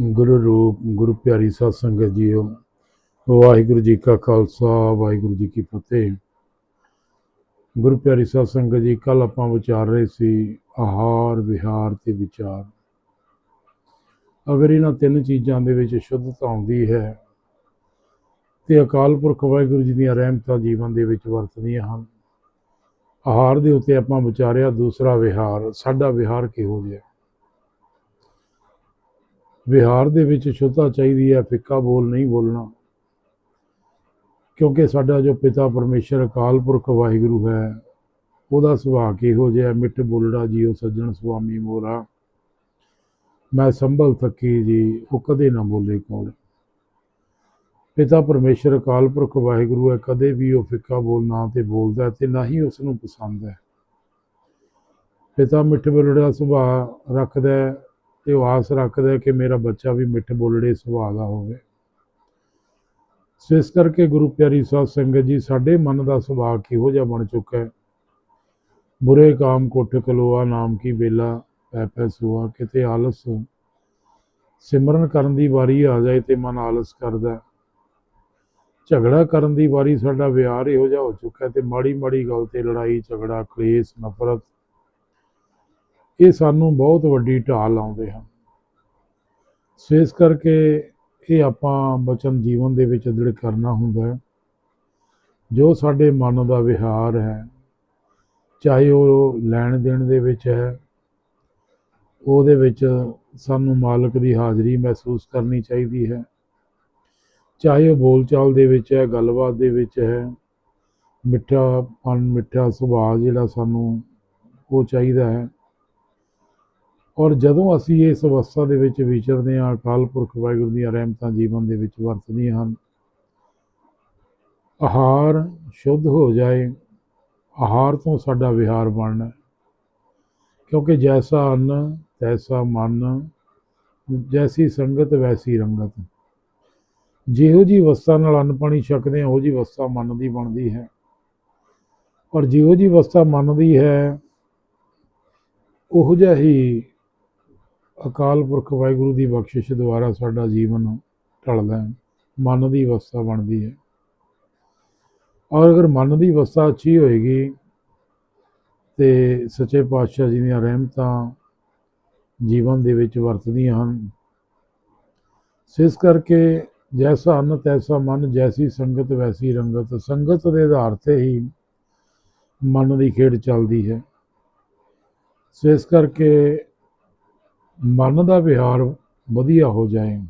ਗੁਰੂ ਰੂਪ, ਗੁਰੂ ਪਿਆਰੀ ਸਾਧ ਸੰਗਤ ਜੀਓ, ਵਾਹਿਗੁਰੂ ਜੀ ਕਾ ਖਾਲਸਾ, ਵਾਹਿਗੁਰੂ ਜੀ ਕੀ ਫਤਿਹ। ਗੁਰੂ ਪਿਆਰੀ ਸਾਧ ਸੰਗਤ ਜੀ ਕੱਲ ਆਪਾਂ ਵਿਚਾਰ ਰਹੇ ਸੀ ਆਹਾਰ, ਵਿਹਾਰ ਤੇ ਵਿਚਾਰ। ਅਗਰ ਇਹਨਾਂ ਤਿੰਨ ਚੀਜ਼ਾਂ ਦੇ ਵਿੱਚ ਸ਼ੁੱਧਤਾ ਆਉਂਦੀ ਹੈ, ਤੇ ਅਕਾਲ ਪੁਰਖ ਵਾਹਿਗੁਰੂ ਜੀ ਦੀਆਂ ਰਹਿਮਤਾਂ ਜੀਵਨ ਦੇ ਵਿੱਚ ਵਰਤਦੀਆਂ ਹਨ। ਆਹਾਰ ਦੇ ਉੱਤੇ ਆਪਾਂ ਵਿਚਾਰਿਆ ਦੂਸਰਾ ਵਿਹਾਰ, ਸਾਡਾ ਵਿਹਾਰ ਕਿਹੋ ਜਿਹਾ? ਵਿਹਾਰ ਦੇ ਵਿੱਚ ਸ਼ੁੱਧਤਾ ਚਾਹੀਦੀ ਹੈ, ਫਿੱਕਾ ਬੋਲ ਨਹੀਂ ਬੋਲਣਾ। ਕਿਉਂਕਿ ਸਾਡਾ ਜੋ ਪਿਤਾ ਪਰਮੇਸ਼ਰ, ਅਕਾਲ ਪੁਰਖ ਵਾਹਿਗੁਰੂ ਹੈ, ਉਹਦਾ ਸੁਭਾਅ ਕਿਹੋ ਜਿਹਾ ਮਿੱਠ ਬੋਲੜਾ ਜੀਓ ਸੱਜਣ ਸੁਆਮੀ ਮੋਰਾ। ਮੈਂ ਸੰਭਲ ਥੱਕੀ ਜੀ, ਉਹ ਕਦੇ ਨਾ ਬੋਲੇ ਕੋਲ। ਪਿਤਾ ਪਰਮੇਸ਼ਰ, ਅਕਾਲ ਪੁਰਖ ਵਾਹਿਗੁਰੂ ਹੈ, ਕਦੇ ਵੀ ਉਹ ਫਿੱਕਾ ਬੋਲ ਨਾ ਤੇ ਬੋਲਦਾ ਤੇ ਨਾ ਹੀ ਉਸ ਨੂੰ ਪਸੰਦ ਹੈ। ਪਿਤਾ ਮਿੱਠ ਬੋਲੜਾ ਸੁਭਾਅ ਰੱਖਦਾ ਤੇ ਉਹ ਆਸ ਰੱਖਦਾ ਹੈ ਕਿ ਮੇਰਾ ਬੱਚਾ ਵੀ ਮਿੱਠ ਬੋਲੜੇ ਸੁਭਾਅ ਦਾ ਹੋਵੇ। ਸੋ ਇਸ ਕਰਕੇ ਗੁਰੂ ਪਿਆਰੀ ਸਾਧ ਸੰਗਤ ਜੀ, ਸਾਡੇ ਮਨ ਦਾ ਸੁਭਾਅ ਕਿਹੋ ਜਿਹਾ ਬਣ ਚੁੱਕਾ ਹੈ? ਬੁਰੇ ਕਾਮ ਕੋਠ ਕਲੋਆ, ਨਾਮ ਕੀ ਵੇਲਾ, ਪੈ ਪੈ ਸੁਆ, ਕਿਤੇ ਆਲਸ ਸਿਮਰਨ ਕਰਨ ਦੀ ਵਾਰੀ ਆ ਜਾਏ ਤੇ ਮਨ ਆਲਸ ਕਰਦਾ ਝਗੜਾ ਕਰਨ ਦੀ ਵਾਰੀ ਸਾਡਾ ਵਿਆਹ ਇਹੋ ਜਿਹਾ ਹੋ ਚੁੱਕਾ ਤੇ ਮਾੜੀ ਮਾੜੀ ਗੱਲ ਤੇ ਲੜਾਈ, ਝਗੜਾ, ਕਲੇਸ਼, ਨਫ਼ਰਤ ਇਹ ਸਾਨੂੰ ਬਹੁਤ ਵੱਡੀ ਢਾਲ ਲਾਉਂਦੇ ਹਨ। ਸੋ ਇਸ ਕਰਕੇ ਇਹ ਆਪਾਂ ਬਚਨ ਜੀਵਨ ਦੇ ਵਿੱਚ ਦ੍ਰਿੜ ਕਰਨਾ ਹੁੰਦਾ ਹੈ। ਜੋ ਸਾਡੇ ਮਨ ਦਾ ਵਿਹਾਰ ਹੈ, ਚਾਹੇ ਉਹ ਲੈਣ ਦੇਣ ਦੇ ਵਿੱਚ ਹੈ, ਉਹਦੇ ਵਿੱਚ ਸਾਨੂੰ ਮਾਲਕ ਦੀ ਹਾਜ਼ਰੀ ਮਹਿਸੂਸ ਕਰਨੀ ਚਾਹੀਦੀ ਹੈ। ਚਾਹੇ ਉਹ ਬੋਲਚਾਲ ਦੇ ਵਿੱਚ ਹੈ, ਗੱਲਬਾਤ ਦੇ ਵਿੱਚ ਹੈ ਮਿੱਠਾ ਪਨ ਮਿੱਠਾ ਸੁਭਾਅ ਜਿਹੜਾ ਸਾਨੂੰ ਉਹ ਚਾਹੀਦਾ ਹੈ। ਔਰ ਜਦੋਂ ਅਸੀਂ ਇਸ ਅਵਸਥਾ ਦੇ ਵਿੱਚ ਵਿਚਰਦੇ ਹਾਂ, ਅਕਾਲ ਪੁਰਖ ਵਾਹਿਗੁਰੂ ਦੀਆਂ ਰਹਿਮਤਾਂ ਜੀਵਨ ਦੇ ਵਿੱਚ ਵਰਤਦੀਆਂ ਹਨ। ਆਹਾਰ ਸ਼ੁੱਧ ਹੋ ਜਾਏ, ਆਹਾਰ ਤੋਂ ਸਾਡਾ ਵਿਹਾਰ ਬਣਨਾ ਕਿਉਂਕਿ ਜੈਸਾ ਅੰਨ, ਤੈਸਾ ਮਨ, ਜੈਸੀ ਸੰਗਤ, ਵੈਸੀ ਰੰਗਤ। ਜਿਹੋ ਜੀ ਅਵਸਥਾ ਨਾਲ ਅੰਨ ਪਾਣੀ ਛਕਦੇ ਹਾਂ, ਉਹ ਜੀ ਅਵਸਥਾ ਮਨ ਦੀ ਬਣਦੀ ਹੈ। ਔਰ ਜਿਹੋ ਜੀ ਅਵਸਥਾ ਮਨ ਦੀ ਹੈ, ਉਹੋ ਜਿਹਾ ਹੀ ਅਕਾਲ ਪੁਰਖ ਵਾਹਿਗੁਰੂ ਦੀ ਬਖਸ਼ਿਸ਼ ਦੁਆਰਾ ਸਾਡਾ ਜੀਵਨ ਢਲਦਾ ਹੈ। ਮਨ ਦੀ ਅਵਸਥਾ ਬਣਦੀ ਹੈ। ਔਰ ਅਗਰ ਮਨ ਦੀ ਅਵਸਥਾ ਅੱਛੀ ਹੋਏਗੀ ਤੇ ਸੱਚੇ ਪਾਤਸ਼ਾਹ ਜੀ ਦੀਆਂ ਰਹਿਮਤਾਂ ਜੀਵਨ ਦੇ ਵਿੱਚ ਵਰਤਦੀਆਂ ਹਨ। ਸੋ ਇਸ ਕਰਕੇ ਜੈਸਾ ਅੰਨ, ਤੈਸਾ ਮਨ, ਜੈਸੀ ਸੰਗਤ, ਵੈਸੀ ਰੰਗਤ, ਸੰਗਤ ਦੇ ਆਧਾਰ ਤੇ ਹੀ ਮਨ ਦੀ ਖੇਡ ਚੱਲਦੀ ਹੈ। ਸੋ ਇਸ ਕਰਕੇ ਮਨ ਦਾ ਵਿਹਾਰ ਵਧੀਆ ਹੋ ਜਾਏ।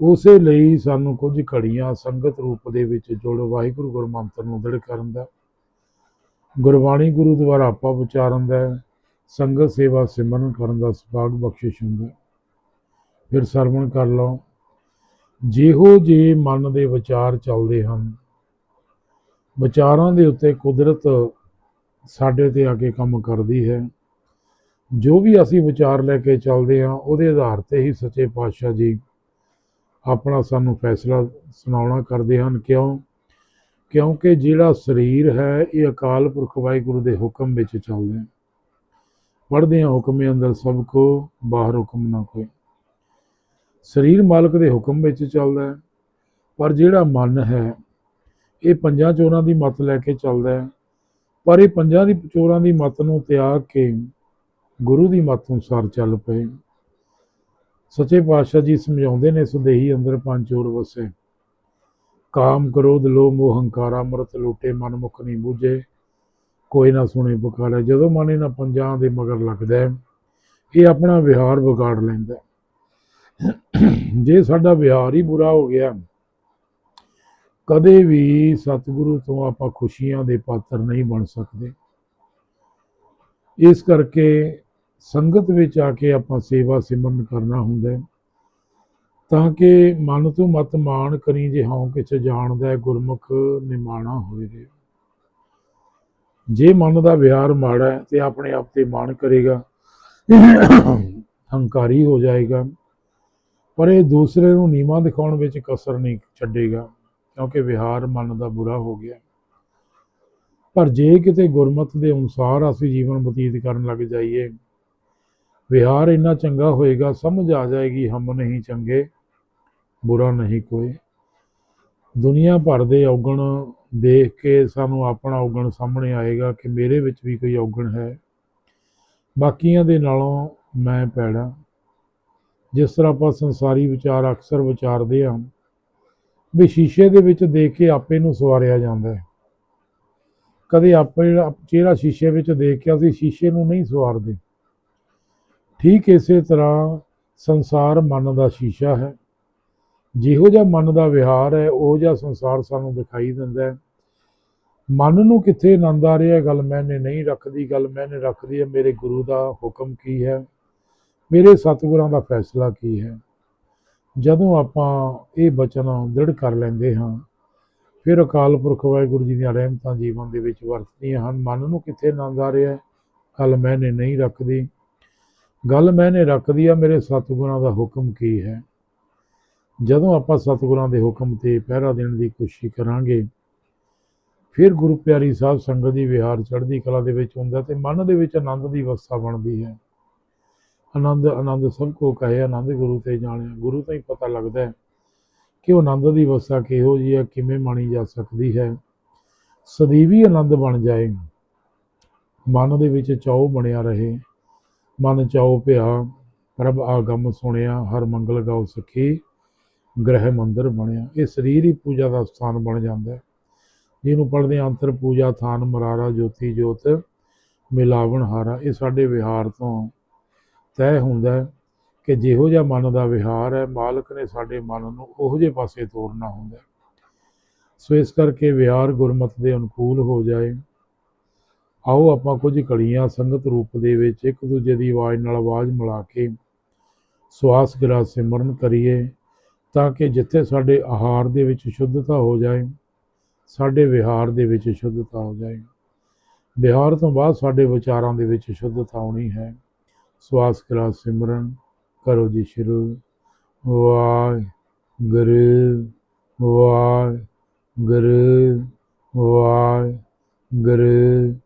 ਉਸੇ ਲਈ ਸਾਨੂੰ ਕੁਝ ਘੜੀਆਂ ਸੰਗਤ ਰੂਪ ਦੇ ਵਿੱਚ ਜੁੜ। ਵਾਹਿਗੁਰੂ ਗੁਰਮੰਤਰ ਨੂੰ ਦ੍ਰਿੜ ਕਰਨ ਦਾ, ਗੁਰਬਾਣੀ ਗੁਰੂ ਦੁਆਰਾ ਆਪਾ ਵਿਚਾਰਨ ਦਾ, ਸੰਗਤ ਸੇਵਾ ਸਿਮਰਨ ਕਰਨ ਦਾ ਸੁਭਾਗ ਬਖਸ਼ਿਸ਼ ਹੁੰਦਾ। ਫਿਰ ਸਰਵਣ ਕਰ ਲਓ। ਜਿਹੋ ਜੇ ਮਨ ਦੇ ਵਿਚਾਰ ਚੱਲਦੇ ਹਨ, ਵਿਚਾਰਾਂ ਦੇ ਉੱਤੇ ਕੁਦਰਤ ਸਾਡੇ ਤੇ ਆ ਕੇ ਕੰਮ ਕਰਦੀ ਹੈ। ਜੋ ਵੀ ਅਸੀਂ ਵਿਚਾਰ ਲੈ ਕੇ ਚੱਲਦੇ ਹਾਂ, ਉਹਦੇ ਆਧਾਰ ਤੇ ਹੀ ਸੱਚੇ ਪਾਤਸ਼ਾਹ ਜੀ ਆਪਣਾ ਸਾਨੂੰ ਫੈਸਲਾ ਸੁਣਾਉਣਾ ਕਰਦੇ ਹਨ। ਕਿਉਂ? ਕਿਉਂਕਿ ਜਿਹੜਾ ਸਰੀਰ ਹੈ, ਇਹ ਅਕਾਲ ਪੁਰਖ ਵਾਹਿਗੁਰੂ ਦੇ ਹੁਕਮ ਵਿੱਚ ਚੱਲਦਾ ਹੈ। ਪੜ੍ਹਦੇ ਹਾਂ ਹੁਕਮੇ ਅੰਦਰ ਸਭ ਕੋ, ਬਾਹਰ ਹੁਕਮ ਨਾ ਕੋਈ। ਸਰੀਰ ਮਾਲਕ ਦੇ ਹੁਕਮ ਵਿੱਚ ਚੱਲਦਾ ਹੈ। ਪਰ ਜਿਹੜਾ ਮਨ ਹੈ, ਇਹ ਪੰਜਾਂ ਚੋਰਾਂ ਦੀ ਮੱਤ ਲੈ ਕੇ ਚੱਲਦਾ ਹੈ। ਪਰ ਇਹ ਪੰਜਾਂ ਦੀ ਚੋਰਾਂ ਦੀ ਮੱਤ ਨੂੰ ਤਿਆਗ ਕੇ ਗੁਰੂ ਦੀ ਮੱਤ ਅਨੁਸਾਰ ਚੱਲ ਪਏ। ਸੱਚੇ ਪਾਤਸ਼ਾਹ ਜੀ ਸਮਝਾਉਂਦੇ ਨੇ, ਸੁਦੇਹੀ ਅੰਦਰ ਪੰਜ ਚੋਰ ਵਸੇ। ਕਾਮ ਕ੍ਰੋਧ, ਲੋਭ, ਮੋਹ, ਹੰਕਾਰਾ, ਅੰਮ੍ਰਿਤ ਲੂਟੇ, ਮਨ ਮੁਖ ਨਹੀਂ ਬੂਝੇ। ਕੋਈ ਨਾ ਸੁਣੇ ਪੁਕਾਰੇ ਜਦੋਂ ਮਨ ਇਹਨਾਂ ਪੰਜਾਂ ਦੇ ਮਗਰ ਲੱਗਦਾ ਹੈ, ਇਹ ਆਪਣਾ ਵਿਹਾਰ ਵਿਗਾੜ ਲੈਂਦਾ ਜੇ ਸਾਡਾ ਵਿਹਾਰ ਹੀ ਬੁਰਾ ਹੋ ਗਿਆ, ਕਦੇ ਵੀ ਸਤਿਗੁਰੂ ਤੋਂ ਆਪਾਂ ਖੁਸ਼ੀਆਂ ਦੇ ਪਾਤਰ ਨਹੀਂ ਬਣ ਸਕਦੇ। ਇਸ ਕਰਕੇ ਸੰਗਤ ਵਿੱਚ ਆ ਕੇ ਆਪਾਂ ਸੇਵਾ ਸਿਮਰਨ ਕਰਨਾ ਹੁੰਦਾ ਹੈ। ਤਾਂ ਕਿ ਮਨ ਤੋਂ ਮਤ ਮਾਨ ਕਰੀ ਜੇ ਹਉ ਕਿਛ ਜਾਣਦਾ ਗੁਰਮੁਖ ਨਿਮਾਣਾ ਹੋਏ ਰੇ ਜੇ ਮਨ ਦਾ ਵਿਹਾਰ ਮਾੜਾ ਹੈ ਤੇ ਆਪਣੇ ਆਪ ਤੇ ਮਾਣ ਕਰੇਗਾ, ਹੰਕਾਰੀ ਹੋ ਜਾਏਗਾ। ਪਰ ਇਹ ਦੂਸਰੇ ਨੂੰ ਨੀਵਾਂ ਦਿਖਾਉਣ ਵਿੱਚ ਕਸਰ ਨਹੀਂ ਛੱਡੇਗਾ, ਕਿਉਂਕਿ ਵਿਹਾਰ ਮਨ ਦਾ ਬੁਰਾ ਹੋ ਗਿਆ। ਪਰ ਜੇ ਕਿਤੇ ਗੁਰਮਤ ਦੇ ਅਨੁਸਾਰ ਅਸੀਂ ਜੀਵਨ ਬਤੀਤ ਕਰਨ ਲੱਗ ਜਾਈਏ ਵਿਹਾਰ ਇੰਨਾ ਚੰਗਾ ਹੋਏਗਾ, ਸਮਝ ਆ ਜਾਏਗੀ, ਹਮ ਨਹੀਂ ਚੰਗੇ, ਬੁਰਾ ਨਹੀਂ ਕੋਈ। ਦੁਨੀਆ ਭਰ ਦੇ ਔਗਣ ਦੇਖ ਕੇ ਸਾਨੂੰ ਆਪਣਾ ਔਗਣ ਸਾਹਮਣੇ ਆਏਗਾ ਕਿ ਮੇਰੇ ਵਿੱਚ ਵੀ ਕੋਈ ਔਗਣ ਹੈ। ਬਾਕੀਆਂ ਦੇ ਨਾਲੋਂ ਮੈਂ ਪੈੜਾ ਜਿਸ ਤਰ੍ਹਾਂ ਆਪਾਂ ਸੰਸਾਰੀ ਵਿਚਾਰ ਅਕਸਰ ਵਿਚਾਰਦੇ ਹਾਂ, ਵੀ ਸ਼ੀਸ਼ੇ ਦੇ ਵਿੱਚ ਦੇਖ ਕੇ ਆਪੇ ਨੂੰ ਸਵਾਰਿਆ ਜਾਂਦਾ ਹੈ। ਕਦੇ ਆਪੇ ਚਿਹਰਾ ਸ਼ੀਸ਼ੇ ਵਿੱਚ ਦੇਖ ਕੇ ਅਸੀਂ ਸ਼ੀਸ਼ੇ ਨੂੰ ਨਹੀਂ ਸਵਾਰਦੇ। ਠੀਕ ਇਸੇ ਤਰ੍ਹਾਂ ਸੰਸਾਰ ਮਨ ਦਾ ਸ਼ੀਸ਼ਾ ਹੈ। ਜਿਹੋ ਜਿਹਾ ਮਨ ਦਾ ਵਿਹਾਰ ਹੈ, ਉਹ ਜਿਹਾ ਸੰਸਾਰ ਸਾਨੂੰ ਦਿਖਾਈ ਦਿੰਦਾ ਹੈ। ਮਨ ਨੂੰ ਕਿੱਥੇ ਆਨੰਦ ਆ ਰਿਹਾ ਗੱਲ ਮੈਨੇ ਨਹੀਂ ਰੱਖਦੀ, ਗੱਲ ਮੈਨੇ ਰੱਖਦੀ ਹੈ, ਮੇਰੇ ਗੁਰੂ ਦਾ ਹੁਕਮ ਕੀ ਹੈ? ਮੇਰੇ ਸਤਿਗੁਰਾਂ ਦਾ ਫੈਸਲਾ ਕੀ ਹੈ? ਜਦੋਂ ਆਪਾਂ ਇਹ ਬਚਨ ਦ੍ਰਿੜ ਕਰ ਲੈਂਦੇ ਹਾਂ, ਫਿਰ ਅਕਾਲ ਪੁਰਖ ਵਾਹਿਗੁਰੂ ਜੀ ਦੀਆਂ ਰਹਿਮਤਾਂ ਜੀਵਨ ਦੇ ਵਿੱਚ ਵਰਤਦੀਆਂ ਹਨ। ਮਨ ਨੂੰ ਕਿੱਥੇ ਆਨੰਦ ਆ ਰਿਹਾ ਹੈ, ਗੱਲ ਮੈਨੇ ਨਹੀਂ ਰੱਖਦੀ। ਗੱਲ ਮੈਨੇ ਰੱਖਦੀ ਆ, ਮੇਰੇ ਸਤਿਗੁਰਾਂ ਦਾ ਹੁਕਮ ਕੀ ਹੈ? ਜਦੋਂ ਆਪਾਂ ਸਤਿਗੁਰਾਂ ਦੇ ਹੁਕਮ ਤੇ ਪਹਿਰਾ ਦੇਣ ਦੀ ਕੋਸ਼ਿਸ਼ ਕਰਾਂਗੇ, ਫਿਰ ਗੁਰੂ ਪਿਆਰੀ ਸਾਹਿਬ ਸੰਗਤ ਦੀ ਵਿਹਾਰ ਚੜ੍ਹਦੀ ਕਲਾ ਦੇ ਵਿੱਚ ਹੁੰਦਾ ਤੇ ਮਨ ਦੇ ਵਿੱਚ ਆਨੰਦ ਦੀ ਅਵਸਥਾ ਬਣਦੀ ਹੈ। ਆਨੰਦ ਆਨੰਦ ਸਭ ਕੋ ਕਹੇ, ਆਨੰਦ ਗੁਰੂ ਤੇ ਜਾਣਿਆ। ਗੁਰੂ ਤੋਂ ਹੀ ਪਤਾ ਲੱਗਦਾ ਹੈ ਕਿ ਉਹ ਆਨੰਦ ਦੀ ਅਵਸਥਾ ਕਿਹੋ ਜੀ ਹੈ, ਕਿਵੇਂ ਮਾਣੀ ਜਾ ਸਕਦੀ ਹੈ। ਸਦੀਵੀ ਆਨੰਦ ਬਣ ਜਾਏ। ਮਨ ਦੇ ਵਿੱਚ ਚਾਉ ਬਣਿਆ ਰਹੇ। ਮਨ ਚਾਉ ਭਿਆ ਪ੍ਰਭ ਆਗਮ ਸੁਣਿਆ, ਹਰ ਮੰਗਲ ਗਾਉ ਸਖੀ, ਗ੍ਰਹਿ ਮੰਦਰ ਬਣਿਆ। ਇਹ ਸਰੀਰ ਹੀ ਪੂਜਾ ਦਾ ਸਥਾਨ ਬਣ ਜਾਂਦਾ ਹੈ। ਜਿਹਨੂੰ ਪੜ੍ਹਦੇ ਅੰਤਰ ਪੂਜਾ ਥਾਨ, ਮਰਾਰਾ, ਜੋਤੀ, ਜੋਤ, ਮਿਲਾਵਣ, ਹਾਰਾ। ਇਹ ਸਾਡੇ ਵਿਹਾਰ ਤੋਂ ਤੈਅ ਹੁੰਦਾ ਕਿ ਜਿਹੋ ਜਿਹਾ ਮਨ ਦਾ ਵਿਹਾਰ ਹੈ, ਮਾਲਕ ਨੇ ਸਾਡੇ ਮਨ ਨੂੰ ਉਹੋ ਜਿਹੇ ਪਾਸੇ ਤੋਰਨਾ ਹੁੰਦਾ ਸੋ ਇਸ ਕਰਕੇ ਵਿਹਾਰ ਗੁਰਮਤ ਦੇ ਅਨੁਕੂਲ ਹੋ ਜਾਏ। ਆਓ ਆਪਾਂ ਕੁਝ ਕੜੀਆਂ ਸੰਗਤ ਰੂਪ ਦੇ ਵਿੱਚ ਇੱਕ ਦੂਜੇ ਦੀ ਆਵਾਜ਼ ਨਾਲ ਆਵਾਜ਼ ਮਿਲਾ ਕੇ ਸਵਾਸ ਗਰਾ ਸਿਮਰਨ ਕਰੀਏ, ਤਾਂ ਕਿ ਜਿੱਥੇ ਸਾਡੇ ਆਹਾਰ ਦੇ ਵਿੱਚ ਸ਼ੁੱਧਤਾ ਹੋ ਜਾਏ, ਸਾਡੇ ਵਿਹਾਰ ਦੇ ਵਿੱਚ ਸ਼ੁੱਧਤਾ ਹੋ ਜਾਏ। ਵਿਹਾਰ ਤੋਂ ਬਾਅਦ ਸਾਡੇ ਵਿਚਾਰਾਂ ਦੇ ਵਿੱਚ ਸ਼ੁੱਧਤਾ ਆਉਣੀ ਹੈ। ਸਵਾਸ ਗਰਾ ਸਿਮਰਨ ਕਰੋ ਜੀ ਸ਼ੁਰੂ। ਵਾਹਿਗੁਰੂ ਵਾਹਿਗੁਰੂ ਵਾਹਿਗੁਰੂ।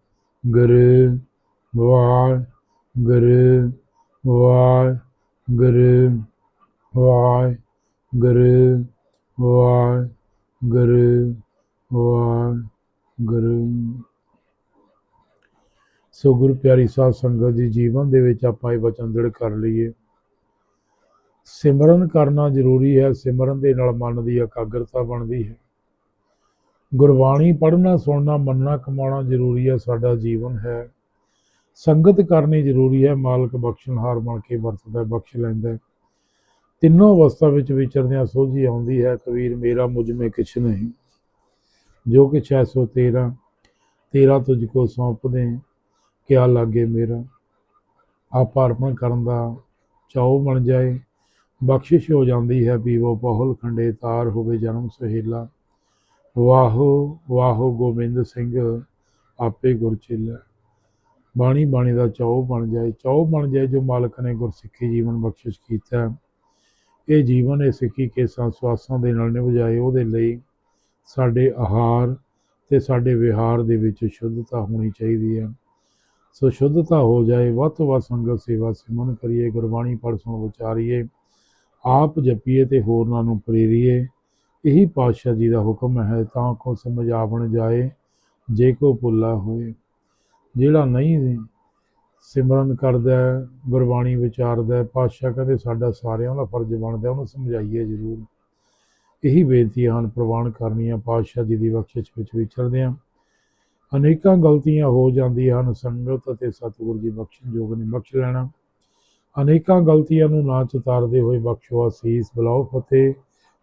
ਵਾਹਿਗੁਰੂ ਵਾਹਿਗੁਰੂ ਵਾਹਿਗੁਰੂ ਵਾਹਿਗੁਰੂ ਵਾਹਿਗੁਰੂ ਸੋ ਗੁਰੂ ਪਿਆਰੀ ਸਾਧ ਸੰਗਤ ਜੀ, ਜੀਵਨ ਦੇ ਵਿੱਚ ਆਪਾਂ ਇਹ ਵਚਨ ਦ੍ਰਿੜ ਕਰ ਲਈਏ। ਸਿਮਰਨ ਕਰਨਾ ਜ਼ਰੂਰੀ ਹੈ, ਸਿਮਰਨ ਦੇ ਨਾਲ ਮਨ ਦੀ ਇਕਾਗਰਤਾ ਬਣਦੀ ਹੈ। ਗੁਰਬਾਣੀ ਪੜ੍ਹਨਾ, ਸੁਣਨਾ, ਮੰਨਣਾ, ਕਮਾਉਣਾ ਜ਼ਰੂਰੀ ਹੈ, ਸਾਡਾ ਜੀਵਨ ਹੈ। ਸੰਗਤ ਕਰਨੀ ਜ਼ਰੂਰੀ ਹੈ, ਮਾਲਕ ਬਖਸ਼ਣਹਾਰ ਬਣ ਕੇ ਵਰਤਦਾ ਬਖਸ਼ ਲੈਂਦਾ ਤਿੰਨੋਂ ਅਵਸਥਾ ਵਿੱਚ ਵਿਚਰਦਿਆਂ ਸੋਝੀ ਆਉਂਦੀ ਹੈ, ਕਬੀਰ ਮੇਰਾ, ਮੁਝ ਮੇ ਕਿਛ ਨਹੀਂ। ਜੋ ਕਿ ਹੈ ਸੋ ਤੇਰਾ ਤੇਰਾ ਤੁਝ ਕੋ ਸੌਂਪਦੇ ਕਿਆ ਲਾਗੇ ਮੇਰਾ। ਆਪ ਅਰਪਣ ਕਰਨ ਦਾ ਚਾਉ ਬਣ ਜਾਏ, ਬਖਸ਼ਿਸ਼ ਹੋ ਜਾਂਦੀ ਹੈ ਵੀ ਉਹ ਬਹੁਲ ਖੰਡੇ, ਤਾਰ ਹੋਵੇ ਜਨਮ ਸਹੇਲਾ। ਵਾਹੋ ਵਾਹੋ ਗੋਬਿੰਦ ਸਿੰਘ, ਆਪੇ ਗੁਰਚੇਲਾ ਬਾਣੀ ਬਾਣੀ ਦਾ ਚਾਉ ਬਣ ਜਾਏ, ਚਾਉ ਬਣ ਜਾਏ ਜੋ ਮਾਲਕ ਨੇ ਗੁਰਸਿੱਖੀ ਜੀਵਨ ਬਖਸ਼ਿਸ਼ ਕੀਤਾ। ਇਹ ਜੀਵਨ ਇਹ ਸਿੱਖੀ ਕੇਸਾਂ ਸਵਾਸਾਂ ਦੇ ਨਾਲ ਨਿਭਜਾਏ, ਉਹਦੇ ਲਈ ਸਾਡੇ ਆਹਾਰ ਤੇ ਸਾਡੇ ਵਿਹਾਰ ਦੇ ਵਿੱਚ ਸ਼ੁੱਧਤਾ ਹੋਣੀ ਚਾਹੀਦੀ ਹੈ। ਸੋ ਸ਼ੁੱਧਤਾ ਹੋ ਜਾਏ, ਵੱਧ ਤੋਂ ਵੱਧ ਸੰਗਤ ਸੇਵਾ ਸਿਮਨ ਕਰੀਏ, ਗੁਰਬਾਣੀ ਪੜ੍ਹ ਸੁਣ ਵਿਚਾਰੀਏ, ਆਪ ਜਪੀਏ ਤੇ ਹੋਰਨਾਂ ਨੂੰ ਪ੍ਰੇਰੀਏ। ਇਹੀ ਪਾਤਸ਼ਾਹ ਜੀ ਦਾ ਹੁਕਮ ਹੈ, ਤਾਂ ਕੋ ਸਮਝ ਆਵਣ ਜਾਏ, ਜੇ ਕੋ ਭੁੱਲਾ ਹੋਏ। ਜਿਹੜਾ ਨਹੀਂ ਸਿਮਰਨ ਕਰਦਾ, ਗੁਰਬਾਣੀ ਵਿਚਾਰਦਾ, ਪਾਤਸ਼ਾਹ ਕਹਿੰਦੇ ਸਾਡਾ ਸਾਰਿਆਂ ਦਾ ਫਰਜ਼ ਬਣਦਾ, ਉਹਨੂੰ ਸਮਝਾਈਏ ਜ਼ਰੂਰ। ਇਹੀ ਬੇਨਤੀਆਂ ਹਨ ਪ੍ਰਵਾਨ ਕਰਨੀਆਂ ਪਾਤਸ਼ਾਹ ਜੀ ਦੀ ਬਖਸ਼ਿਸ਼ ਵਿੱਚ ਵਿਚਰਦੇ ਹਾਂ ਅਨੇਕਾਂ ਗਲਤੀਆਂ ਹੋ ਜਾਂਦੀਆਂ ਹਨ, ਸੰਗਤ ਅਤੇ ਸਤਿਗੁਰੂ ਜੀ ਬਖਸ਼ਣ ਯੋਗ ਨੇ ਬਖਸ਼ ਲੈਣਾ। ਅਨੇਕਾਂ ਗਲਤੀਆਂ ਨੂੰ ਨਾ ਚਤਾਰਦੇ ਹੋਏ ਬਖਸ਼ੋ, ਅਸੀਸ ਬਲਾਓ ਫਤਿਹ।